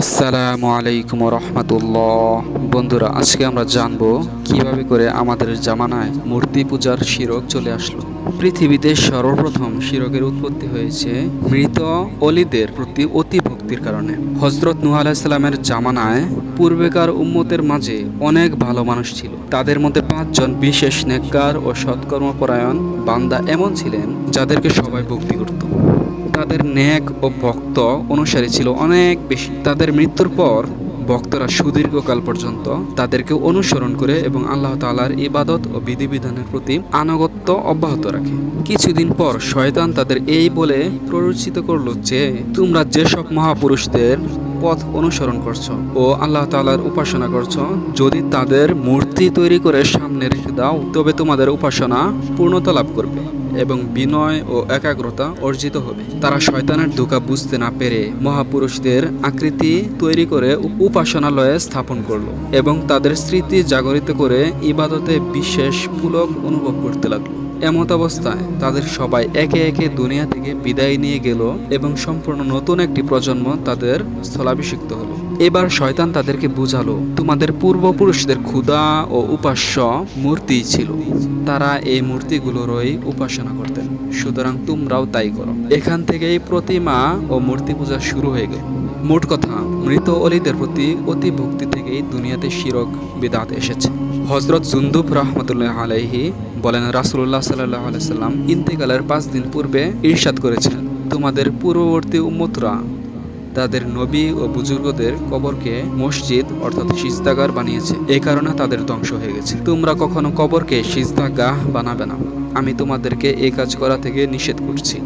আসসালামু আলাইকুম রহমতুল্লাহ। বন্ধুরা, আজকে আমরা জানব কীভাবে করে আমাদের জামানায় মূর্তি পূজার শিরক চলে আসলো। পৃথিবীতে সর্বপ্রথম শিরকের উৎপত্তি হয়েছে মৃত অলিদের প্রতি অতি ভক্তির কারণে। হজরত নুহ আলাহিসাল্লামের জামানায় পূর্বেকার উম্মতের মাঝে অনেক ভালো মানুষ ছিল। তাদের মধ্যে পাঁচজন বিশেষ নেককার ও সৎকর্মপরায়ণ বান্দা এমন ছিলেন যাদেরকে সবাই ভক্তি করত। তাদের ন্যাক ও ভক্ত অনুসারী ছিল অনেক বেশি। তাদের মৃত্যুর পর ভক্তরা সুদীর্ঘকাল পর্যন্ত তাদেরকে অনুসরণ করে এবং আল্লাহ তালার ইবাদত ও বিধিবিধানের প্রতি আনুগত্য অব্যাহত রাখে। কিছুদিন পর শয়তান তাদের এই বলে প্ররোচিত করল যে, তোমরা যেসব মহাপুরুষদের পথ অনুসরণ করছ ও আল্লাহ তালার উপাসনা করছ। যদি তাদের মূর্তি তৈরি করে সামনে রেখে দাও, তবে তোমাদের উপাসনা পূর্ণতা লাভ করবে এবং বিনয় ও একাগ্রতা অর্জিত হবে। তারা শয়তানের ধোকা বুঝতে না পেরে মহাপুরুষদের আকৃতি তৈরি করে উপাসনালয়ে স্থাপন করল এবং তাদের স্মৃতি জাগরিত করে ইবাদতে বিশেষ পুলক অনুভব করতে লাগল। এমত অবস্থায় তাদের সবাই একে একে দুনিয়া থেকে বিদায় নিয়ে গেল এবং সম্পূর্ণ নতুন একটি প্রজন্ম তাদের স্থলাভিষিক্ত হলো। এবার শয়তান তাদেরকে বুঝালো, তোমাদের পূর্বপুরুষদের ক্ষুধা ও উপাস্য মূর্তি ছিল। তারা এই মূর্তিগুলোরই উপাসনা করতেন। সুতরাং তোমরাও তাই করো। এখান থেকেই প্রতিমা ও মূর্তি পূজা শুরু হয়ে গেল। মোট কথা, মৃত অলিদের প্রতি অতি ভক্তি থেকেই দুনিয়াতে শিরক, বিদাত এসেছে। হজরত জুন্দুব রহমতুল্লাহ আলাইহি বলেন রাসুল্লাহ সাল্লাহ আলাইসাল্লাম ইন্তেকালের পাঁচ দিন পূর্বে ইরশাদ করেছেন তোমাদের পূর্ববর্তী উম্মতরা তাদের নবী ও বুজুর্গদের কবরকে মসজিদ, অর্থাৎ সিজদাগার বানিয়েছে। এ কারণে তাদের ধ্বংস হয়ে গেছে। তোমরা কখনো কবরকে সিজদাগাহ বানাবে না। আমি তোমাদেরকে এই কাজ করা থেকে নিষেধ করছি।